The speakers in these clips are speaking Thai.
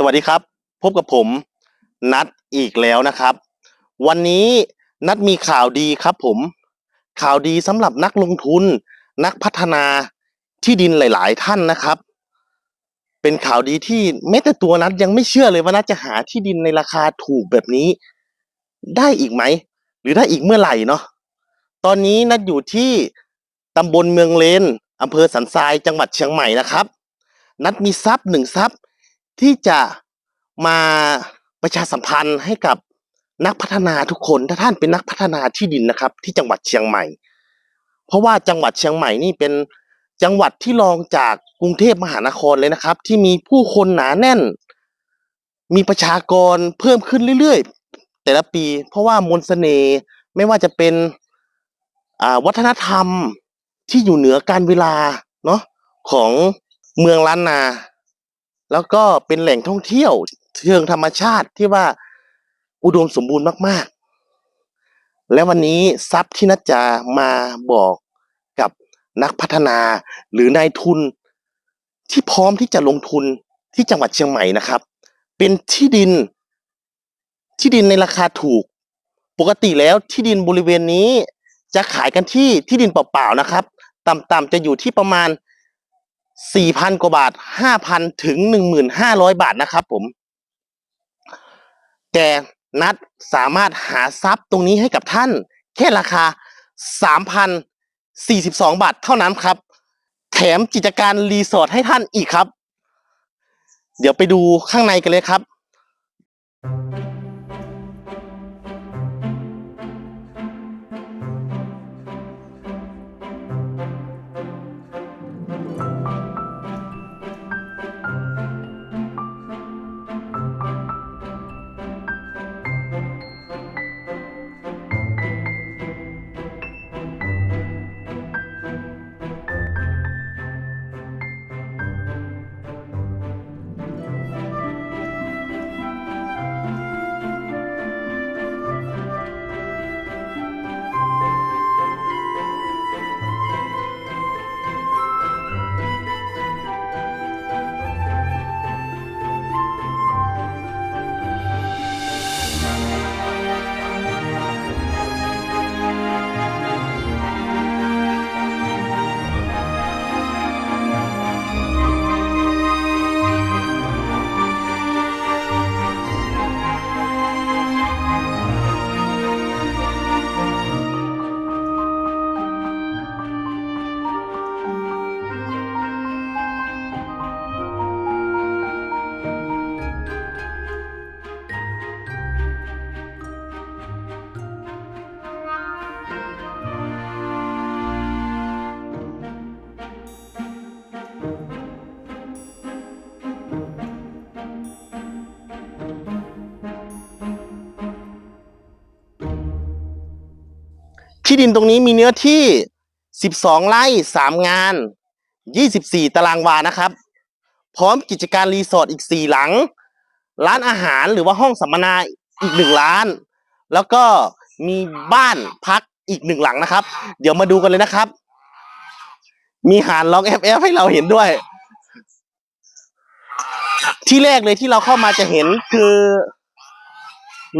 สวัสดีครับ พบกับผมนัดอีกแล้วนะครับ วันนี้นัดมีข่าวดีครับผม ข่าวดีสำหรับนักลงทุน นักพัฒนาที่ดินหลาย ๆ ท่านนะครับ เป็นข่าวดีที่แม้แต่ตัวนัดยังไม่เชื่อเลยว่านัดจะหาที่ดินในราคาถูกแบบนี้ ได้อีกไหม หรือได้อีกเมื่อไหร่เนาะตอนนี้นัดอยู่ที่ตำบลเมืองเลนอำเภอสันทรายจังหวัดเชียงใหม่นะครับ นัดมีทรัพย์หนึ่งทรัพย์ ที่จะมาประชาสัมพันธ์ให้กับนักพัฒนาทุกคนถ้าท่านเป็นนักพัฒนาที่ดินนะครับ ที่จังหวัดเชียงใหม่ เพราะว่าจังหวัดเชียงใหม่นี่เป็นจังหวัดที่รองจากกรุงเทพมหานครเลยนะครับ ที่มีผู้คนหนาแน่น มีประชากรเพิ่มขึ้นเรื่อยๆ แต่ละปี เพราะว่ามนต์เสน่ห์ไม่ว่าจะเป็นวัฒนธรรมที่อยู่เหนือการเวลาเนาะของเมืองล้านนา แล้วก็เป็นแหล่งท่องเที่ยวเชิงธรรมชาติที่ว่าอุดมสมบูรณ์มาก ๆ และวันนี้ทรัพย์ที่นัดจะมาบอกกับนักพัฒนาหรือนายทุนที่พร้อมที่จะลงทุนที่จังหวัดเชียงใหม่นะครับ เป็นที่ดินที่ดินในราคาถูก ปกติแล้วที่ดินบริเวณนี้จะขายกันที่ที่ดินเปล่าๆนะครับ ต่ำๆจะอยู่ที่ประมาณ 4,000 กว่าบาท 5,000 ถึง 1,500 บาทนะครับผม แต่นัดสามารถหาทรัพย์ตรงนี้ให้กับท่าน แค่ราคา 3,042 บาทเท่านั้นครับ แถมกิจการรีสอร์ทให้ท่านอีกครับ เดี๋ยวไปดูข้างในกันเลยครับ ดินตรงนี้มีเนื้อที่ 12 ไร่3 งาน 24 ตารางวานะครับ พร้อมกิจการรีสอร์ทอีก 4 หลัง ร้านอาหารหรือว่าห้องสัมมนาอีกหนึ่งร้าน แล้วก็มีบ้านพักอีกหนึ่งหลังนะครับ เดี๋ยวมาดูกันเลยนะครับ มีหารล็อกแอฟแอฟให้เราเห็นด้วย ที่แรกเลยที่เราเข้ามาจะเห็นคือ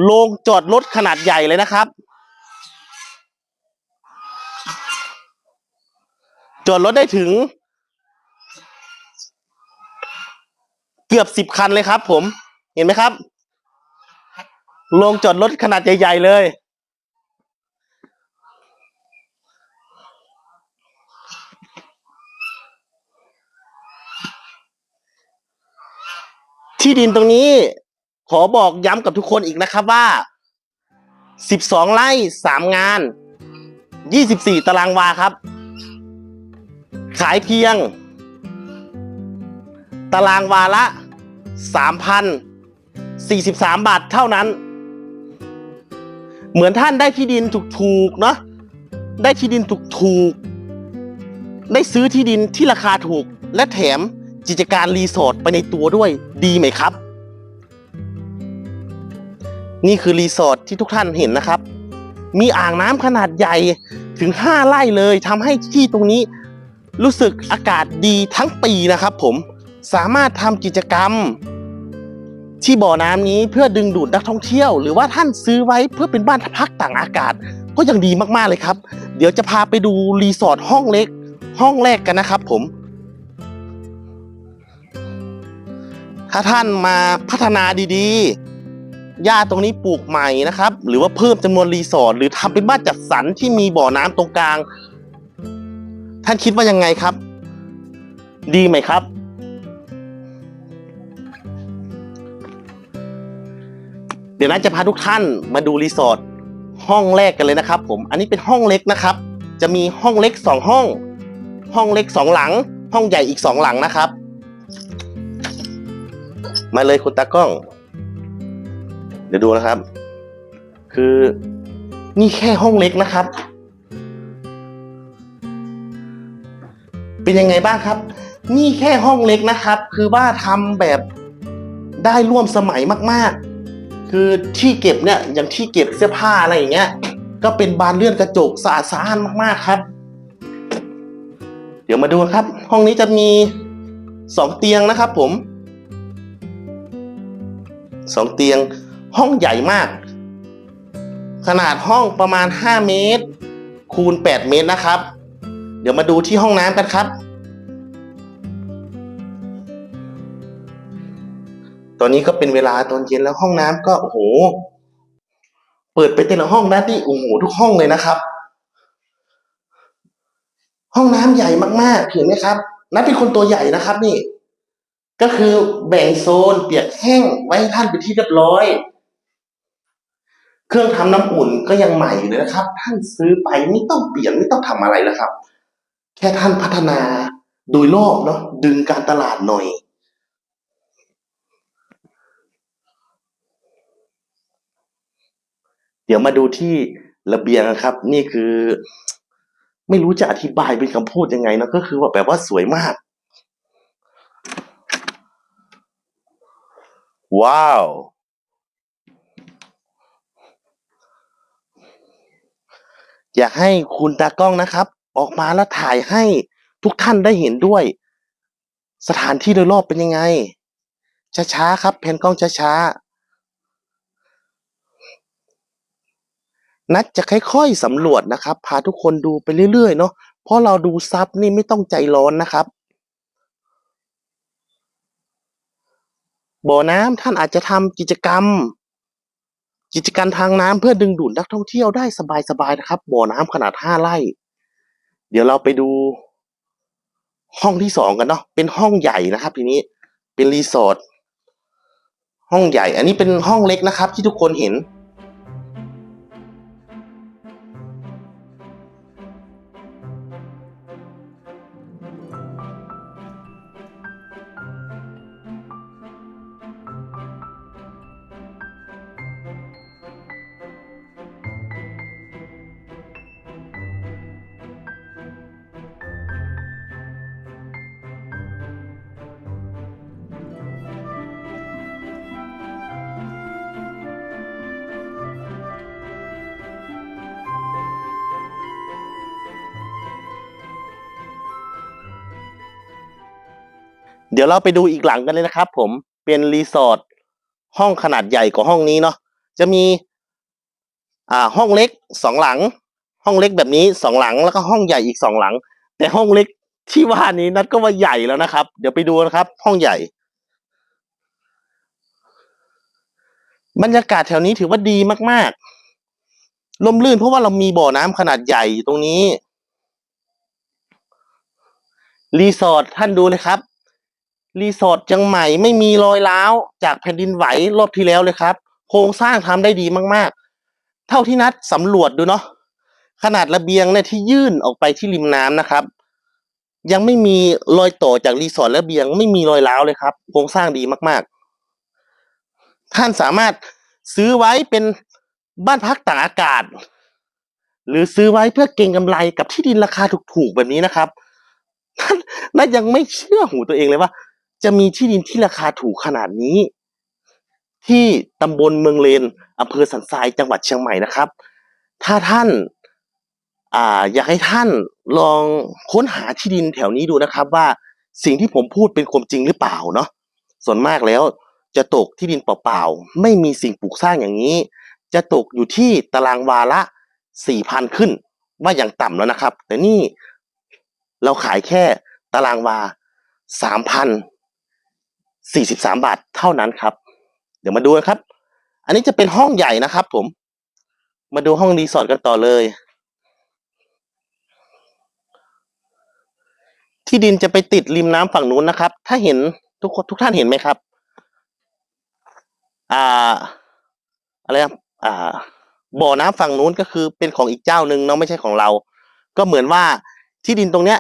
โรงจอดรถขนาดใหญ่เลยนะครับ จอดรถได้ถึง เกือบสิบคันเลยครับ ผม เห็นไหมครับโรงจอดรถขนาดใหญ่ ๆ เลย ที่ดินตรงนี้ ขอบอกย้ำกับทุกคนอีกนะครับว่า 12 ไร่ 3 งาน 24 ตารางวาครับ ขายเพียง ตารางวาละ 3,043 บาทเท่านั้น เหมือนท่านได้ที่ดินถูกๆเนาะได้ที่ดินถูกๆได้ซื้อที่ดินที่ราคาถูก และแถมกิจการรีสอร์ทไปในตัวด้วยดีไหมครับ นี่คือรีสอร์ทที่ทุกท่านเห็นนะครับ มีอ่างน้ำขนาดใหญ่ถึง 5 ไร่เลยทำให้ที่ตรงนี้ รู้สึกอากาศดีทั้งปีนะครับผมสามารถทำกิจกรรม ที่บ่อน้ำนี้เพื่อดึงดูดนักท่องเที่ยว หรือว่าท่านซื้อไว้เพื่อเป็นบ้านพักต่างอากาศ ก็ยังดีมากๆเลยครับ เดี๋ยวจะพาไปดูรีสอร์ทห้องเล็ก ห้องแรกกันนะครับผม ถ้าท่านมาพัฒนาดีๆ หญ้าตรงนี้ปลูกใหม่นะครับ หรือว่าเพิ่มจำนวนรีสอร์ทหรือทำเป็นบ้านจัดสรรที่มีบ่อน้ำตรงกลาง ท่านคิดว่ายังไงครับ ดีไหมครับ เดี๋ยวนัทจะพาทุกท่านมาดูรีสอร์ทห้องแรกกันเลยนะครับ ผมอันนี้เป็นห้องเล็กนะครับ จะมีห้องเล็กสองห้อง ห้องเล็กสองหลัง ห้องใหญ่อีกสองหลังนะครับ มาเลยคุณตากล้อง เดี๋ยวดูนะครับ คือนี่แค่ห้องเล็กนะครับ เป็นยังไงบ้างครับ นี่แค่ห้องเล็กนะครับ คือว่าทำแบบได้ร่วมสมัยมากๆ คือที่เก็บเนี่ยอย่างที่เก็บเสื้อผ้าอะไรอย่างเงี้ย ก็เป็นบานเลื่อนกระจกสะอาดสะอ้านมากๆครับ เดี๋ยวมาดูครับ ห้องนี้จะมีสองเตียงนะครับผมสองเตียงห้องใหญ่มาก ขนาดห้องประมาณ 5 เมตร คูณ 8 เมตรนะครับ เดี๋ยวมาดูที่ห้องน้ำกันครับ ตอนนี้ก็เป็นเวลาตอนเย็นแล้วห้องน้ำก็โอ้โห เปิดไปแต่ละห้องนะนี่โอ้โหทุกห้องเลยนะครับ ห้องน้ำใหญ่มากๆเห็นไหมครับนัดเป็นคนตัวใหญ่นะครับ นี่ ก็คือแบ่งโซนเปียกแห้งไว้ให้ท่านเป็นที่เรียบร้อยเครื่องทำน้ำอุ่นก็ยังใหม่อยู่เลยนะครับ ท่านซื้อไปไม่ต้องเปลี่ยนไม่ต้องทำอะไรแล้วครับ แค่ท่านพัฒนาโดยรอบเนาะดึงการตลาดหน่อย เดี๋ยวมาดูที่ระเบียงนะครับ นี่คือ ไม่รู้จะอธิบายเป็นคำพูดยังไงนะก็คือว่าแบบว่าสวยมาก ว้าว อยากให้คุณตากล้องนะครับ ออกมาแล้วถ่ายให้ทุกท่านได้เห็นด้วย สถานที่โดยรอบเป็นยังไง ช้าๆครับแผนกล้องช้าๆนัดจะค่อยๆสำรวจนะครับ พาทุกคนดูไปเรื่อยๆเนาะเพราะเราดูซับนี่ไม่ต้องใจร้อนนะครับบ่อน้ำท่านอาจจะทำกิจกรรม กิจการทางน้ำเพื่อดึงดูดนักท่องเที่ยวได้สบายๆนะครับ บ่อน้ำขนาดห้าไร่ เดี๋ยวเราไปดู ห้องที่สองกันเนาะเป็นห้องใหญ่นะครับ ทีนี้เป็นรีสอร์ทห้องใหญ่ อันนี้เป็นห้องเล็กนะครับ ที่ทุกคนเห็น เดี๋ยวเราไปดูอีกหลังกันเลยนะครับ ผมเป็นรีสอร์ทห้องขนาดใหญ่กว่าห้องนี้เนาะจะมีอ่าห้องเล็กสองหลัง ห้องเล็กแบบนี้สองหลังแล้วก็ห้องใหญ่อีกสองหลัง แต่ห้องเล็กที่ว่านี้นัดก็ว่าใหญ่แล้วนะครับ เดี๋ยวไปดูนะครับ ห้องใหญ่ บรรยากาศแถวนี้ถือว่าดีมากๆลมลื่นเพราะว่าเรามีบ่อน้ำขนาดใหญ่อยู่ตรงนี้รีสอร์ทท่านดูเลยครับ รีสอร์ทยังใหม่ไม่มีรอยร้าวจากแผ่นดินไหวรอบที่แล้วเลยครับ โครงสร้างทำได้ดีมากๆ เท่าที่นัดสำรวจดูเนาะขนาดระเบียงเนี่ยที่ยื่นออกไปที่ริมน้ำนะครับ ยังไม่มีรอยต่อจากรีสอร์ทระเบียง ไม่มีรอยร้าวเลยครับ โครงสร้างดีมากๆ ท่านสามารถซื้อไว้เป็นบ้านพักต่างอากาศ หรือซื้อไว้เพื่อเก็งกำไรกับที่ดินราคาถูกๆแบบนี้นะครับท่านนัดยังไม่เชื่อหูตัวเองเลยว่า จะมีที่ดินที่ราคาถูกขนาดนี้ ที่ตำบลเมืองเลนอำเภอสันทรายจังหวัดเชียงใหม่นะครับ ถ้าท่านอ่าอยากให้ท่านลองค้นหาที่ดินแถวนี้ดูนะครับ ว่าสิ่งที่ผมพูดเป็นความจริงหรือเปล่าเนาะส่วนมากแล้วจะตกที่ดินเปล่าๆ ไม่มีสิ่งปลูกสร้างอย่างนี้ จะตกอยู่ที่ตารางวาละสี่พันขึ้น ว่าอย่างต่ำแล้วนะครับ แต่นี่เราขายแค่ตารางวาสามพัน สี่สิบสามบาทเท่านั้นครับ เดี๋ยวมาดูนะครับ อันนี้จะเป็นห้องใหญ่นะครับ ผม มาดูห้องรีสอร์ทกันต่อเลย ที่ดินจะไปติดริมน้ำฝั่งนู้นนะครับ ถ้าเห็นทุกทุกท่านเห็นไหมครับ อ่า อะไรอ่า บ่อน้ำฝั่งนู้นก็คือเป็นของอีกเจ้าหนึ่งเนาะไม่ใช่ของเรา ก็เหมือนว่าที่ดินตรงเนี้ย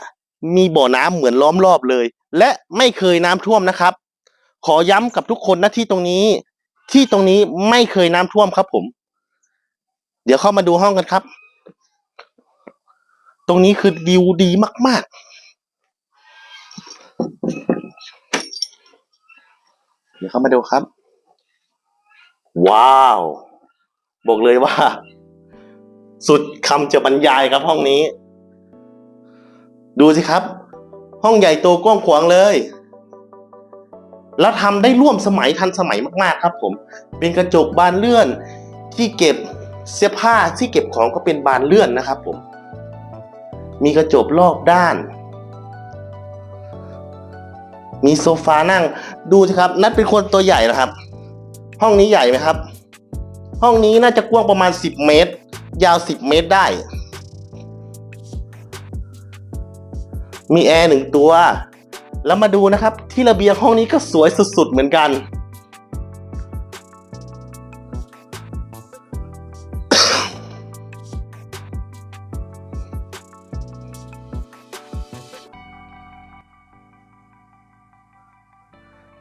มีบ่อน้ำเหมือนล้อมรอบเลย และไม่เคยน้ำท่วมนะครับ ขอย้ำกับทุกคนนะที่ตรงนี้ ที่ตรงนี้ไม่เคยน้ำท่วมครับผม เดี๋ยวเข้ามาดูห้องกันครับ ตรงนี้คือดิวดีมาก ๆ เดี๋ยวเข้ามาดูครับ ว้าว บอกเลยว่า สุดคำจะบรรยายครับห้องนี้ ดูสิครับ ห้องใหญ่โตกว้างขวางเลย แล้วทำได้ร่วมสมัยทันสมัยมากๆครับผม เป็นกระจกบานเลื่อน ที่เก็บเสื้อผ้าที่เก็บของก็เป็นบานเลื่อนนะครับผม มีกระจกรอบด้าน มีโซฟานั่งดูสิครับ นัดเป็นคนตัวใหญ่นะครับ ห้องนี้ใหญ่ไหมครับ ห้องนี้น่าจะกว้างประมาณ 10 เมตร ยาว 10 เมตรได้ มีแอร์หนึ่งตัว แล้วมาดูนะครับที่ระเบียงห้องนี้ก็สวยสุดๆเหมือนกัน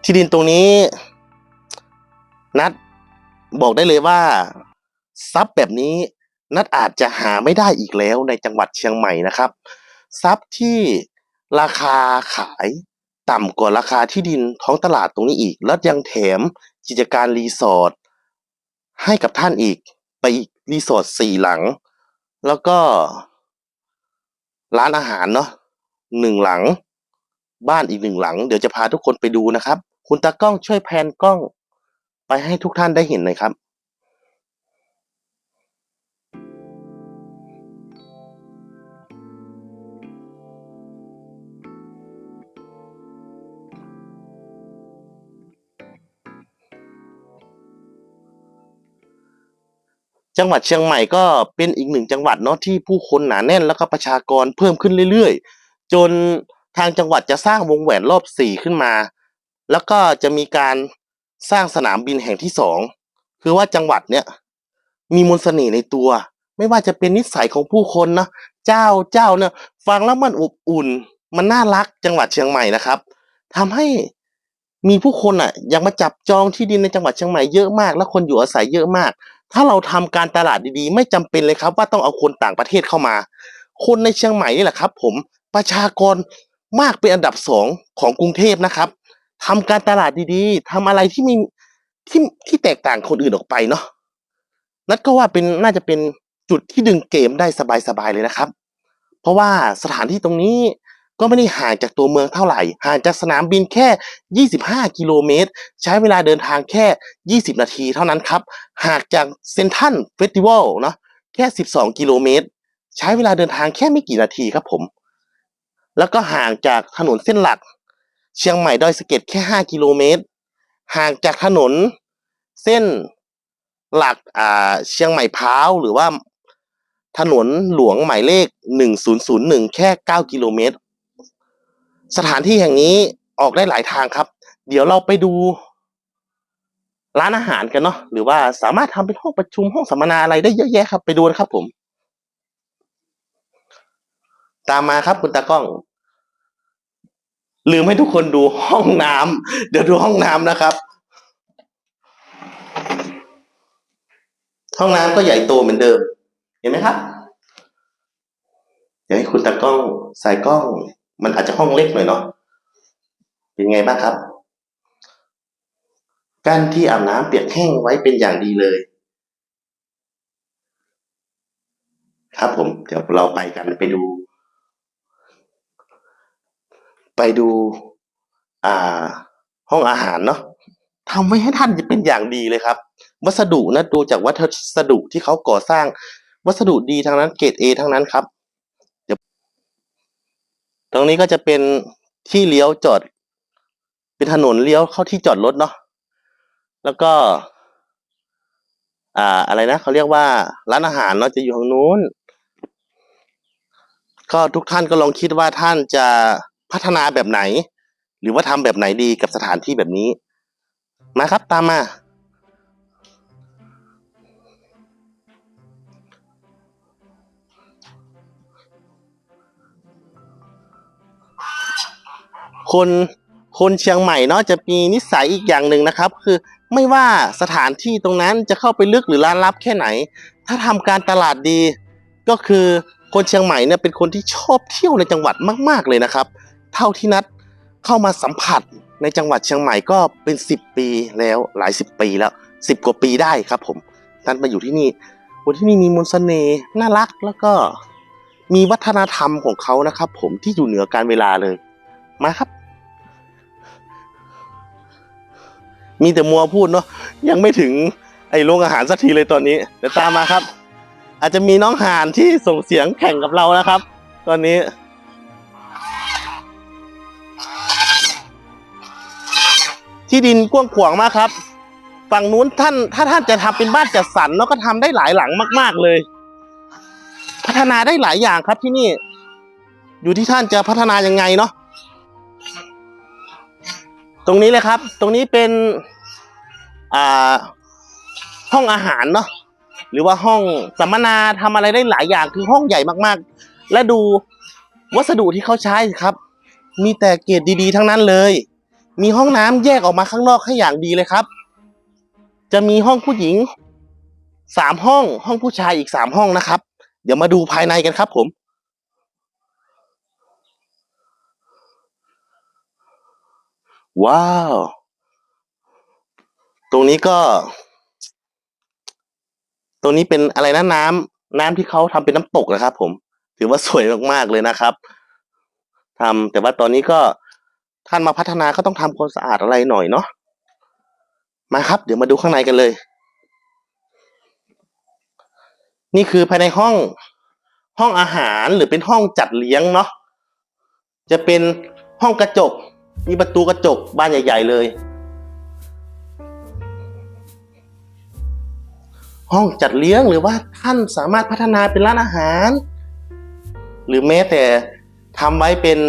ที่ดินตรงนี้ นัดบอกได้เลยว่าทรัพย์แบบนี้นัดอาจจะหาไม่ได้อีกแล้วในจังหวัดเชียงใหม่นะครับ ทรัพย์ที่ราคาขาย ต่ำกว่าราคาที่ดินท้องตลาดตรงนี้อีก แล้วยังแถมกิจการรีสอร์ทให้กับท่านอีก ไปอีกรีสอร์ทสี่หลัง แล้วก็ ร้านอาหารเนาะหนึ่งหลัง บ้านอีกหนึ่งหลัง เดี๋ยวจะพาทุกคนไปดูนะครับ คุณตากล้องช่วยแพนกล้อง ไปให้ทุกท่านได้เห็นหน่อยครับ จังหวัดเชียงใหม่ก็เป็นอีกหนึ่งจังหวัดเนาะที่ผู้คนหนาแน่นแล้วก็ประชากรเพิ่มขึ้นเรื่อยๆ จนทางจังหวัดจะสร้างวงแหวนรอบสี่ขึ้นมา แล้วก็จะมีการสร้างสนามบินแห่งที่สองคือว่าจังหวัดเนี้ยมีมนต์เสน่ห์ในตัว ไม่ว่าจะเป็นนิสัยของผู้คนนะเจ้าเจ้าเนี่ยฟังแล้วมันอบอุ่น มันน่ารักจังหวัดเชียงใหม่นะครับทำให้มีผู้คนอะยังมาจับจองที่ดินในจังหวัดเชียงใหม่เยอะมาก และคนอยู่อาศัยเยอะมาก ถ้าเราทำการตลาดดีๆ ไม่จำเป็นเลยครับ ว่าต้องเอาคนต่างประเทศเข้ามา คนในเชียงใหม่นี่แหละครับ ผมประชากรมากเป็นอันดับสองของกรุงเทพนะครับทำการตลาดดีๆทำอะไรที่มีที่ที่แตกต่างคนอื่นออกไปเนาะนัดก็ว่าเป็นน่าจะเป็นจุดที่ดึงเกมได้สบายๆเลยนะครับ เพราะว่าสถานที่ตรงนี้ ก็ไม่ได้ห่างจากตัวเมืองเท่าไหร่ ห่างจากสนามบินแค่ 25 กิโลเมตร ใช้เวลาเดินทางแค่ 20 นาทีเท่านั้นครับ ห่างจากเซนทรัลเฟสติวัลเนาะแค่ 12 กิโลเมตร ใช้เวลาเดินทางแค่ไม่กี่นาทีครับผม แล้วก็ห่างจากถนนเส้นหลัก เชียงใหม่ดอยสะเก็ดแค่ 5 กิโลเมตร ห่างจากถนนเส้นหลักอ่าเชียงใหม่พร้าวหรือว่าถนนหลวงหมายเลข 1001 แค่ 9 กิโลเมตร สถานที่แห่งนี้ออกได้หลายทางครับ เดี๋ยวเราไปดูร้านอาหารกันเนาะหรือว่าสามารถทำเป็นห้องประชุมห้องสัมมนาอะไรได้เยอะแยะครับ ไปดูนะครับผม ตามมาครับคุณตากล้อง ลืมให้ทุกคนดูห้องน้ำเดี๋ยวดูห้องน้ำนะครับ ห้องน้ำก็ใหญ่โตเหมือนเดิม เห็นไหมครับ เดี๋ยวให้คุณตากล้องใส่กล้อง มันอาจจะห้องเล็กหน่อยเนาะเป็นไงบ้างครับการที่อาบน้ำเปียกแห้งไว้เป็นอย่างดีเลย ครับผม เดี๋ยวเราไปกันไปดู ไปดู อ่า ห้องอาหารเนาะทำไว้ให้ท่านจะเป็นอย่างดีเลยครับ วัสดุนะดูจากวัสดุที่เขาก่อสร้าง วัสดุดีทั้งนั้นเกรดเอทั้งนั้นครับ ตรงนี้ก็จะเป็นที่เลี้ยวจอด เป็นถนนเลี้ยวเข้าที่จอดรถเนาะแล้วก็ อ่า อะไรนะเขาเรียกว่า ร้านอาหารเนาะจะอยู่ทางนู้น ก็ทุกท่านก็ลองคิดว่าท่านจะพัฒนาแบบไหน หรือว่าทำแบบไหนดีกับสถานที่แบบนี้ มาครับตามมา คนคนเชียงใหม่เนาะจะมีนิสัยอีกอย่างหนึ่งนะครับ คือไม่ว่าสถานที่ตรงนั้นจะเข้าไปลึกหรือร้านลับแค่ไหน ถ้าทำการตลาดดี ก็คือคนเชียงใหม่เนี่ยเป็นคนที่ชอบเที่ยวในจังหวัดมาก ๆเลยนะครับ เท่าที่นัดเข้ามาสัมผัสในจังหวัดเชียงใหม่ก็เป็นสิบปีแล้วหลายสิบปีแล้วสิบกว่าปีได้ครับผมท่านมาอยู่ที่นี่คนที่นี่มีมนต์เสน่ห์น่ารักแล้วก็มีวัฒนธรรมของเขานะครับ ผมที่อยู่เหนือการเวลาเลยมาครับ มีแต่มัวพูดเนาะยังไม่ถึงไอ้โรงอาหารสักทีเลยตอนนี้เดี๋ยวตามมาครับ อาจจะมีน้องห่านที่ส่งเสียงแข่งกับเรานะครับ ตอนนี้ที่ดินกว้างขวางมากครับ ฝั่งนู้นท่าน ถ้าท่านจะทำเป็นบ้านจัดสรรแล้วก็ทำได้หลายหลังมาก ๆเลย พัฒนาได้หลายอย่างครับที่นี่ อยู่ที่ท่านจะพัฒนายังไงเนาะ ตรงนี้เลยครับ ตรงนี้เป็นอ่าห้องอาหารเนาะหรือว่าห้องสัมมนาทำอะไรได้หลายอย่างคือห้องใหญ่มากๆ และดูวัสดุที่เขาใช้ครับ มีแต่เกรดดีๆ ทั้งนั้นเลย มีห้องน้ำแยกออกมาข้างนอกให้อย่างดีเลยครับ จะมีห้องผู้หญิงสามห้อง ห้องผู้ชายอีกสามห้องนะครับ เดี๋ยวมาดูภายในกันครับผม ว้าว ตรงนี้ก็ ตรงนี้เป็นอะไรนะน้ำน้ำที่เขาทำเป็นน้ำตกนะครับ ผม ถือว่าสวยมากๆเลยนะครับทำแต่ว่าตอนนี้ก็ท่านมาพัฒนาก็ต้องทำความสะอาดอะไรหน่อยเนาะมาครับ เดี๋ยวมาดูข้างในกันเลย นี่คือภายในห้องห้องอาหารหรือเป็นห้องจัดเลี้ยงเนาะจะเป็นห้องกระจก มีประตูกระจกบ้านใหญ่ ๆ เลย ห้องจัดเลี้ยงหรือว่าท่านสามารถพัฒนาเป็นร้านอาหาร หรือแม้แต่ทำไว้เป็น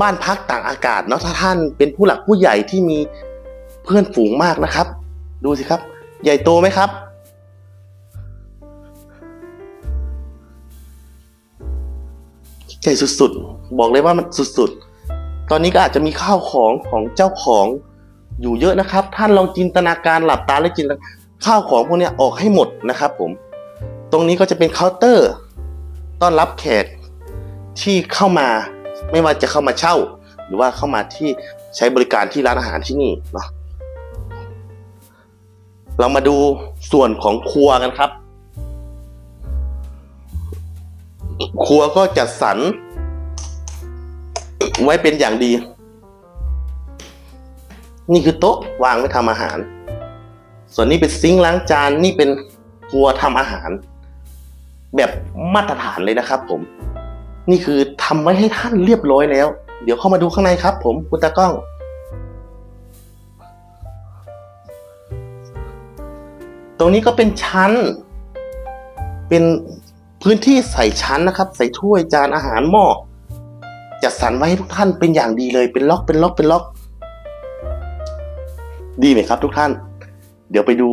บ้านพักต่างอากาศเนาะถ้าท่านเป็นผู้หลักผู้ใหญ่ที่มีเพื่อนฝูงมากนะครับ ดูสิครับ ใหญ่โตไหมครับใหญ่สุดๆ บอกเลยว่ามันสุดๆ ตอนนี้ก็อาจจะมีข้าวของของเจ้าของอยู่เยอะนะครับ ท่านลองจินตนาการหลับตาและจินตนาข้าวของพวกนี้ออกให้หมดนะครับ ผม ตรงนี้ก็จะเป็นเคาน์เตอร์ ต้อนรับแขกที่เข้ามาไม่ว่าจะเข้ามาเช่า หรือว่าเข้ามาที่ใช้บริการที่ร้านอาหารที่นี่เนาะเรามาดูส่วนของครัวกันครับ ครัวก็จัดสรร ไว้เป็นอย่างดี นี่คือโต๊ะวางไว้ทำอาหาร ส่วนนี้เป็นซิงค์ล้างจานนี่เป็นครัวทำอาหาร แบบมาตรฐานเลยนะครับ ผม นี่คือทำไว้ให้ท่านเรียบร้อยแล้ว เดี๋ยวเข้ามาดูข้างในครับ ผมคุณตากล้องตรงนี้ก็เป็นชั้น เป็นพื้นที่ใส่ชั้นนะครับ ใส่ถ้วยจานอาหารหม้อ จัดสรรไว้ให้ทุกท่านเป็นอย่างดีเลยเป็นล็อกเป็นล็อกเป็นล็อก ดีไหมครับทุกท่าน เดี๋ยวไปดู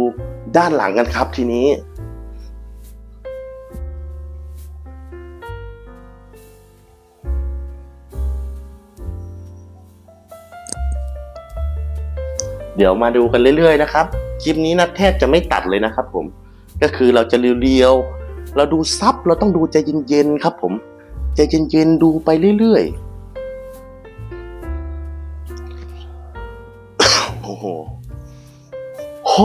ด้านหลังกันครับทีนี้ เดี๋ยวมาดูกันเรื่อยๆนะครับคลิปนี้นะแทบจะไม่ตัดเลยนะครับผมก็คือเราจะเรียวๆเราดูซับเราต้องดูใจเย็นๆครับผม ใจเย็นๆดูไปเรื่อยๆ โอ้โหโห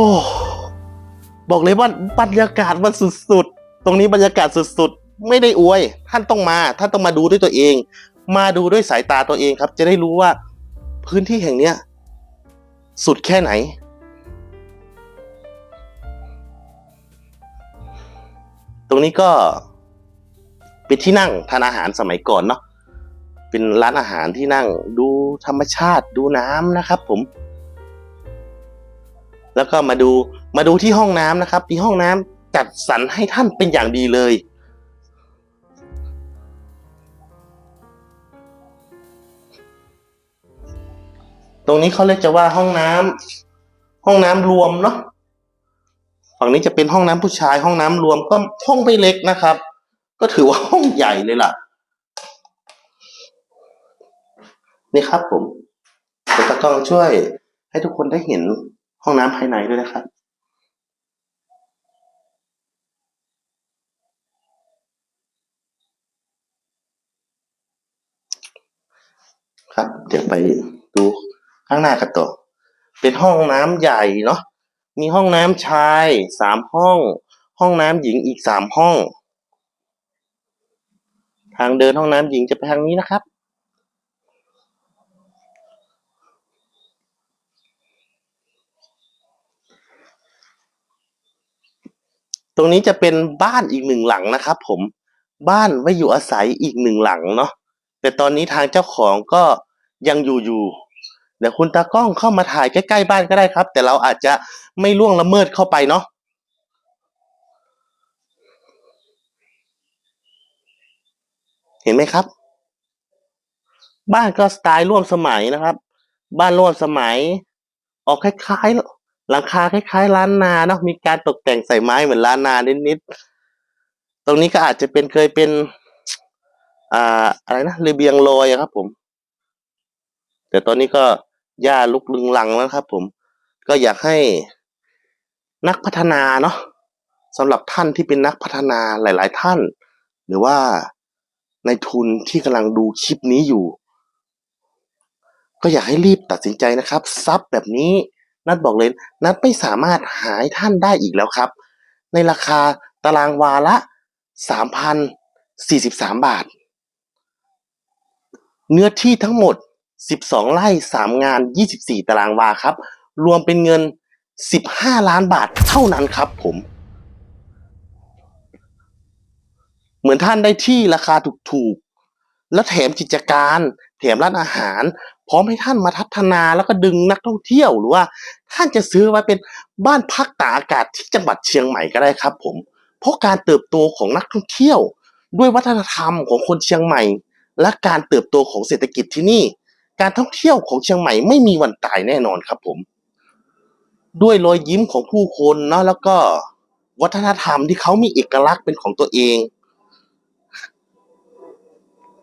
บอกเลยว่าบรรยากาศมันสุดๆ ตรงนี้บรรยากาศสุดๆ ไม่ได้อวย ท่านต้องมา ท่านต้องมาดูด้วยตัวเอง มาดูด้วยสายตาตัวเองครับ จะได้รู้ว่าพื้นที่แห่งเนี้ย สุดแค่ไหนตรงนี้ก็ เป็นที่นั่งทานอาหารสมัยก่อนเนาะเป็นร้านอาหารที่นั่งดูธรรมชาติดูน้ำนะครับ ผม แล้วก็มาดูมาดูที่ห้องน้ำนะครับที่ห้องน้ำจัดสรรให้ท่านเป็นอย่างดีเลย ตรงนี้เขาเรียกจะว่าห้องน้ำห้องน้ำรวมเนาะฝั่งนี้จะเป็นห้องน้ำผู้ชาย ห้องน้ำรวมก็ห้องไม่เล็กนะครับ ก็ถือว่าห้องใหญ่เลยล่ะ นี่ครับผมเดี๋ยวตากองช่วย ให้ทุกคนได้เห็นห้องน้ำภายในด้วยนะครับครับ เดี๋ยวไปดูข้างหน้ากันต่อ เป็นห้องน้ำใหญ่เนาะ มีห้องน้ำชายสามห้อง ห้องน้ำหญิงอีกสามห้อง ทางเดินห้องน้ำหญิงจะไปทางนี้นะครับ ตรงนี้จะเป็นบ้านอีกหนึ่งหลังนะครับ ผม บ้านไว้อยู่อาศัยอีกหนึ่งหลังเนาะ แต่ตอนนี้ทางเจ้าของก็ยังอยู่อยู่เดี๋ยวคุณตากล้องเข้ามาถ่ายใกล้ๆบ้านก็ได้ครับ แต่เราอาจจะไม่ล่วงละเมิดเข้าไปเนาะ เห็นไหมครับ บ้านก็สไตล์ร่วมสมัยนะครับ บ้านร่วมสมัย ออกคล้ายๆ หลังคาคล้าย ๆ ล้านนาเนาะมีการตกแต่งใส่ไม้เหมือนล้านนานิดๆตรงนี้ก็อาจจะเป็นเคยเป็นอ่าอะไรนะระเบียงลอยครับ ผม แต่ตอนนี้ก็หญ้าลุกลึงลังแล้วครับ ผม ก็อยากให้นักพัฒนาเนาะสำหรับท่านที่เป็นนักพัฒนาหลาย ๆ ท่าน หรือว่า ในทุนที่กำลังดูคลิปนี้อยู่ ก็อยากให้รีบตัดสินใจนะครับซับแบบนี้นัดบอกเลย นัดไม่สามารถหาให้ท่านได้อีกแล้วครับ ในราคาตารางวาละสามพันสี่สิบสามบาท เนื้อที่ทั้งหมด 12 ไร่ 3 งาน 24 ตารางวาครับ รวมเป็นเงิน 15 ล้านบาทเท่านั้นครับผม เหมือนท่านได้ที่ราคาถูกๆ แล้วแถมกิจการ แถมร้านอาหาร พร้อมให้ท่านมาพัฒนาแล้วก็ดึงนักท่องเที่ยวหรือว่า ท่านจะซื้อไว้เป็นบ้านพักตากอากาศที่จังหวัดเชียงใหม่ก็ได้ครับ ผม เพราะการเติบโตของนักท่องเที่ยว ด้วยวัฒนธรรมของคนเชียงใหม่ และการเติบโตของเศรษฐกิจที่นี่ การท่องเที่ยวของเชียงใหม่ไม่มีวันตายแน่นอนครับ ผม ด้วยรอยยิ้มของผู้คนเนาะแล้วก็วัฒนธรรมที่เขามีเอกลักษณ์เป็นของตัวเอง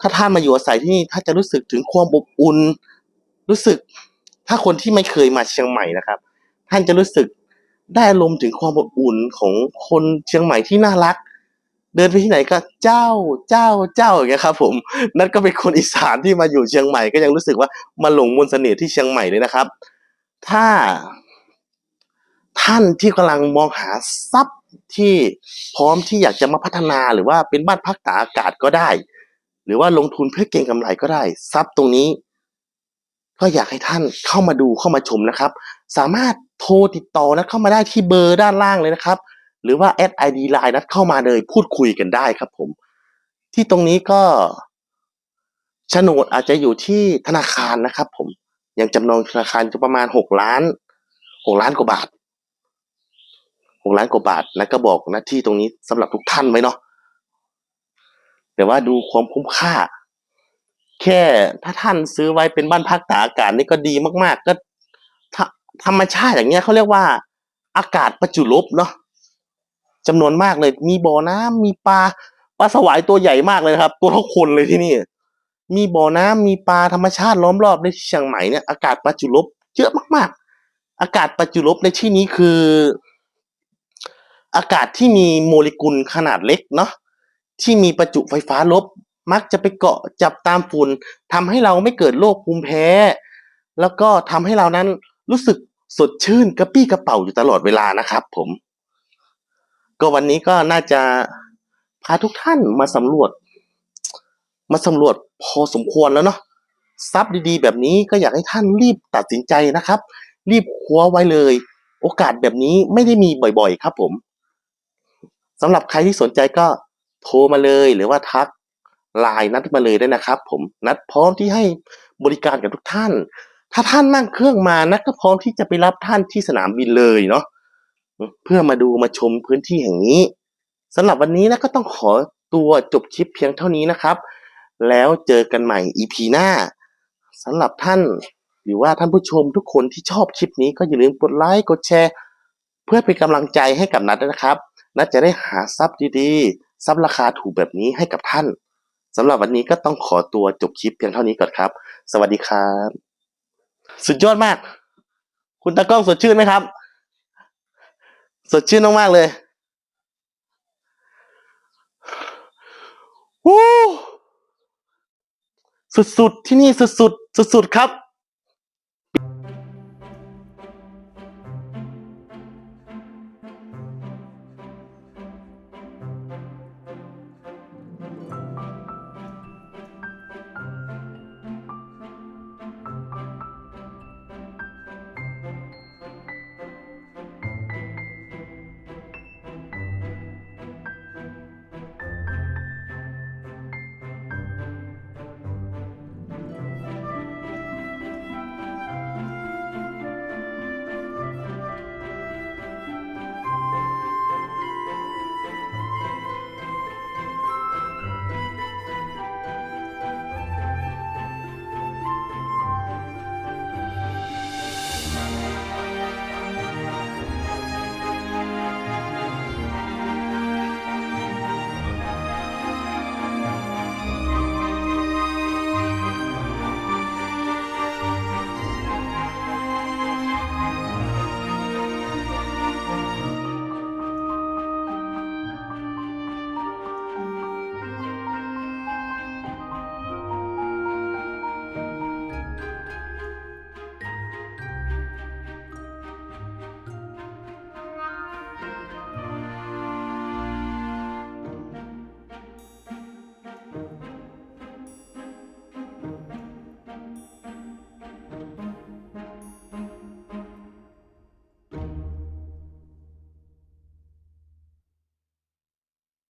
ถ้าท่านมาอยู่อาศัยที่นี่ท่านจะรู้สึกถึงความอบอุ่นรู้สึก ถ้าคนที่ไม่เคยมาเชียงใหม่นะครับ ท่านจะรู้สึกได้อารมณ์ถึงความอบอุ่นของคนเชียงใหม่ที่น่ารัก เดินไปที่ไหนก็เจ้าเจ้าเจ้าอย่างเงี้ยครับ ผมนั่นก็เป็นคนอีสานที่มาอยู่เชียงใหม่ก็ยังรู้สึกว่ามาหลงมนต์เสน่ห์ที่เชียงใหม่เลยนะครับ ถ้า ท่านที่กำลังมองหาทรัพย์ที่พร้อมที่อยากจะมาพัฒนาหรือว่าเป็นบ้านพักตากอากาศก็ได้ หรือว่าลงทุนเพื่อเก็งกำไรก็ได้ ทรัพย์ตรงนี้ ก็อยากให้ท่านเข้ามาดูเข้ามาชมนะครับ สามารถโทรติดต่อนะเข้ามาได้ที่เบอร์ด้านล่างเลยนะครับ หรือว่าแอดไอดีไลน์นัดเข้ามาเลยพูดคุยกันได้ครับ ผม ที่ตรงนี้ก็โฉนดอาจจะอยู่ที่ธนาคารนะครับ ผมยังจำนองธนาคารจะประมาณหกล้านหกล้านกว่าบาทหกล้านกว่าบาทแล้วก็บอกหน้าที่ตรงนี้สำหรับทุกท่านไว้เนาะ แต่ว่าดูความคุ้มค่า แค่ถ้าท่านซื้อไว้เป็นบ้านพักตากอากาศนี่ก็ดีมาก ๆ ก็ธรรมชาติอย่างเงี้ยเขาเรียกว่า อากาศประจุลบเนาะจำนวนมากเลย มีบ่อน้ำมีปลาปลาสวายตัวใหญ่มากเลยครับ ตัวเท่าคนเลยที่นี่ มีบ่อน้ำมีปลาธรรมชาติล้อมรอบในเชียงใหม่เนี่ยอากาศประจุลบเยอะมากๆ อากาศประจุลบในที่นี้คือ อากาศที่มีโมเลกุลขนาดเล็กเนาะ ที่มีประจุไฟฟ้าลบ มักจะไปเกาะจับตามฝุ่นทำให้เราไม่เกิดโรคภูมิแพ้ แล้วก็ทำให้เรานั้นรู้สึกสดชื่นกระปี้กระเป๋าอยู่ตลอดเวลานะครับ ผม ก็วันนี้ก็น่าจะพาทุกท่านมาสำรวจ มาสำรวจพอสมควรแล้วเนาะทรัพย์ดีๆ แบบนี้ก็อยากให้ท่านรีบตัดสินใจนะครับ รีบคว้าไว้เลย โอกาสแบบนี้ไม่ได้มีบ่อยๆ ครับผมสำหรับใครที่สนใจก็ โทรมาเลยหรือว่าทักไลน์นัดมาเลยได้นะครับ ผมนัดพร้อมที่ให้บริการกับทุกท่าน ถ้าท่านนั่งเครื่องมานัดก็พร้อมที่จะไปรับท่านที่สนามบินเลยเนาะเพื่อมาดูมาชมพื้นที่แห่งนี้สำหรับวันนี้นะก็ต้องขอตัวจบคลิปเพียงเท่านี้นะครับ แล้วเจอกันใหม่ EP หน้าสำหรับท่านหรือว่าท่านผู้ชมทุกคนที่ชอบคลิปนี้ก็อย่าลืมกดไลค์กดแชร์ เพื่อเป็นกำลังใจให้กับนัดนะครับ นัดจะได้หาซับดีๆ ซับราคาถูกแบบนี้ให้กับท่านสำหรับวันนี้ก็ต้องขอตัวจบคลิปเพียงเท่านี้ก่อนครับ สวัสดีครับ สุดยอดมาก คุณตากล้องสดชื่นไหมครับ สดชื่นมากๆเลยวู้สุดๆ ที่นี่สุดๆ สุดๆ ครับ